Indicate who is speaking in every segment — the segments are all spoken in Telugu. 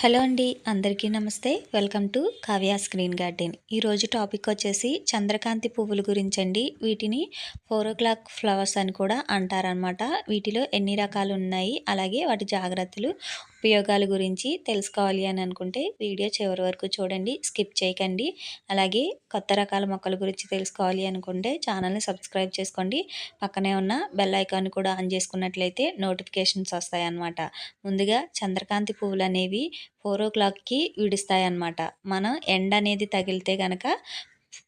Speaker 1: హలో అండి అందరికీ నమస్తే. Welcome to Kavya screen garden. ఈరోజు టాపిక్ వచ్చేసి చంద్రకాంతి పువ్వుల గురించి అండి వీటిని ఫోర్ ఓ క్లాక్ ఫ్లవర్స్ అని కూడా అంటారనమాట వీటిలో ఎన్ని రకాలు ఉన్నాయి? అలాగే వాటి జాగ్రత్తలు ఉపయోగాల గురించి తెలుసుకోవాలి అని అనుకుంటే వీడియో చివరి వరకు చూడండి స్కిప్ చేయకండి. అలాగే కొత్త రకాల మొక్కల గురించి తెలుసుకోవాలి అనుకుంటే ఛానల్ని సబ్స్క్రైబ్ చేసుకోండి. పక్కనే ఉన్న బెల్ ఐకాన్ కూడా ఆన్ చేసుకున్నట్లయితే నోటిఫికేషన్స్ వస్తాయన్నమాట. ముందుగా చంద్రకాంతి పువ్వులు అనేవి ఫోర్ ఓ క్లాక్కి విడుస్తాయి అన్నమాట మనం ఎండ అనేది తగిలితే కనుక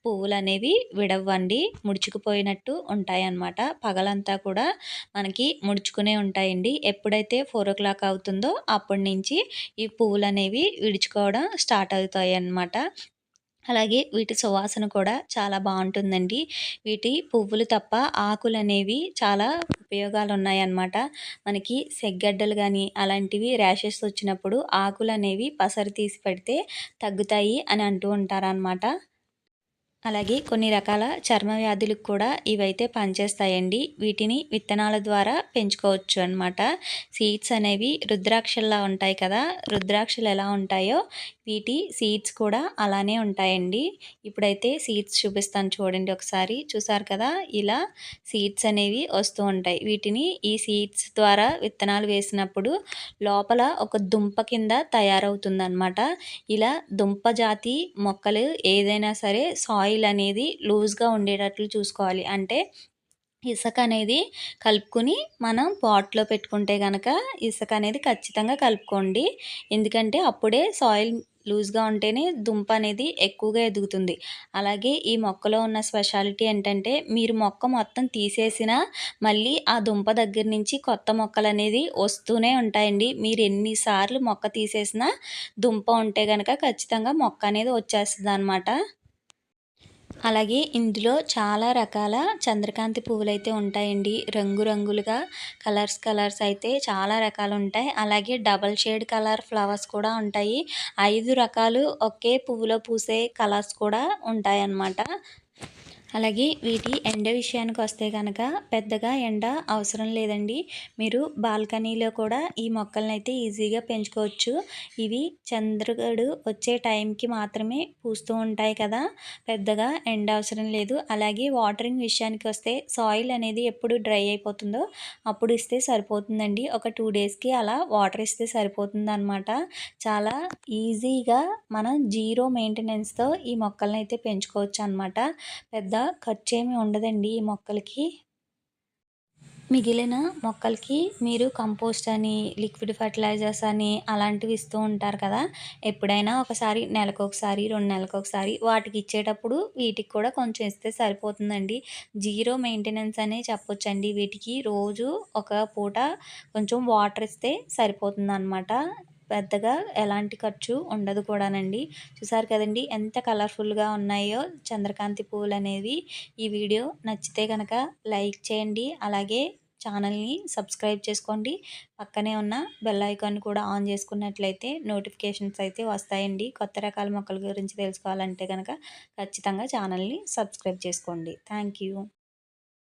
Speaker 1: పువ్వులు అనేవి విడవ్వండి ముడుచుకుపోయినట్టు ఉంటాయి అన్నమాట పగలంతా కూడా మనకి ముడుచుకునే ఉంటాయండి. ఎప్పుడైతే ఫోర్ ఓ క్లాక్ అవుతుందో అప్పటి నుంచి ఈ పువ్వులు అనేవి విడుచుకోవడం స్టార్ట్ అవుతాయి అన్నమాట అలాగే వీటి సువాసన కూడా చాలా బాగుంటుందండి. వీటి పువ్వులు తప్ప ఆకులు అనేవి చాలా ఉపయోగాలు ఉన్నాయన్నమాట మనకి సెగ్గడ్డలు కానీ అలాంటివి ర్యాషెస్ వచ్చినప్పుడు ఆకులు అనేవి పసరు తీసి పెడితే తగ్గుతాయి అని అంటూ ఉంటారనమాట అలాగే కొన్ని రకాల చర్మ వ్యాధులకు కూడా ఇవైతే పనిచేస్తాయండి. వీటిని విత్తనాల ద్వారా పెంచుకోవచ్చు అనమాట సీడ్స్ అనేవి రుద్రాక్షల్లా ఉంటాయి కదా. రుద్రాక్షలు ఎలా ఉంటాయో వీటి సీడ్స్ కూడా అలానే ఉంటాయండి. ఇప్పుడైతే సీడ్స్ చూపిస్తాను చూడండి ఒకసారి. చూసారు కదా? ఇలా సీడ్స్ అనేవి వస్తూ ఉంటాయి. వీటిని ఈ సీడ్స్ ద్వారా విత్తనాలు వేసినప్పుడు లోపల ఒక దుంప కింద తయారవుతుందన్నమాట. ఇలా దుంప జాతి మొక్కలు ఏదైనా సరే సాయిల్ అనేది లూజ్గా ఉండేటట్లు చూసుకోవాలి. అంటే ఇసుక అనేది కలుపుకుని మనం పాట్లో పెట్టుకుంటే కనుక ఇసుక అనేది ఖచ్చితంగా కలుపుకోండి. ఎందుకంటే అప్పుడే సాయిల్ లూజ్గా ఉంటేనే దుంప అనేది ఎక్కువగా ఎదుగుతుంది. అలాగే ఈ మొక్కలో ఉన్న స్పెషాలిటీ ఏంటంటే మీరు మొక్క మొత్తం తీసేసినా మళ్ళీ ఆ దుంప దగ్గర నుంచి కొత్త మొక్కలు అనేది వస్తూనే ఉంటాయండి. మీరు ఎన్నిసార్లు మొక్క తీసేసినా దుంప ఉంటే కనుక ఖచ్చితంగా మొక్క అనేది వచ్చేస్తుంది అనమాట అలాగే ఇందులో చాలా రకాల చంద్రకాంతి పువ్వులు అయితే ఉంటాయండి. రంగురంగులుగా కలర్స్ కలర్స్ అయితే చాలా రకాలు ఉంటాయి. అలాగే డబల్ షేడ్ కలర్ ఫ్లవర్స్ కూడా ఉంటాయి. ఐదు రకాలు ఒకే పువ్వులో పూసే కలర్స్ కూడా ఉంటాయన్నమాట. అలాగే వీటి ఎండ విషయానికి వస్తే కనుక పెద్దగా ఎండ అవసరం లేదండి. మీరు బాల్కనీలో కూడా ఈ మొక్కలను అయితే ఈజీగా పెంచుకోవచ్చు. ఇవి చంద్రుడు వచ్చే టైంకి మాత్రమే పూస్తూ ఉంటాయి కదా. పెద్దగా ఎండ అవసరం లేదు. అలాగే వాటరింగ్ విషయానికి వస్తే సాయిల్ అనేది ఎప్పుడు డ్రై అయిపోతుందో అప్పుడు ఇస్తే సరిపోతుందండి. ఒక టూ డేస్కి అలా వాటర్ ఇస్తే సరిపోతుంది అనమాట చాలా ఈజీగా మనం జీరో మెయింటెనెన్స్తో ఈ మొక్కలను అయితే పెంచుకోవచ్చు అనమాట పెద్ద ఖర్చు ఏమి ఉండదండి ఈ మొక్కలకి. మిగిలిన మొక్కలకి మీరు కంపోస్ట్ అని లిక్విడ్ ఫర్టిలైజర్స్ అని అలాంటివి ఇస్తూ ఉంటారు కదా. ఎప్పుడైనా ఒకసారి నెలకు ఒకసారి రెండు నెలలకు ఒకసారి వాటికి ఇచ్చేటప్పుడు వీటికి కూడా కొంచెం ఇస్తే సరిపోతుందండి. జీరో మెయింటెనెన్స్ అనే చెప్పొచ్చండి. వీటికి రోజు ఒక పూట కొంచెం వాటర్ ఇస్తే సరిపోతుంది అనమాట పెద్దగా ఎలాంటి ఖర్చు ఉండదు కూడానండి. చూసారు కదండి ఎంత కలర్ఫుల్గా ఉన్నాయో చంద్రకాంతి పువ్వులు అనేవి ఈ వీడియో నచ్చితే కనుక లైక్ చేయండి. అలాగే ఛానల్ని సబ్స్క్రైబ్ చేసుకోండి. పక్కనే ఉన్న బెల్ ఐకాన్ కూడా ఆన్ చేసుకున్నట్లయితే నోటిఫికేషన్స్ అయితే వస్తాయండి. కొత్త రకాల మొక్కల గురించి తెలుసుకోవాలంటే కనుక ఖచ్చితంగా ఛానల్ని సబ్స్క్రైబ్ చేసుకోండి. థ్యాంక్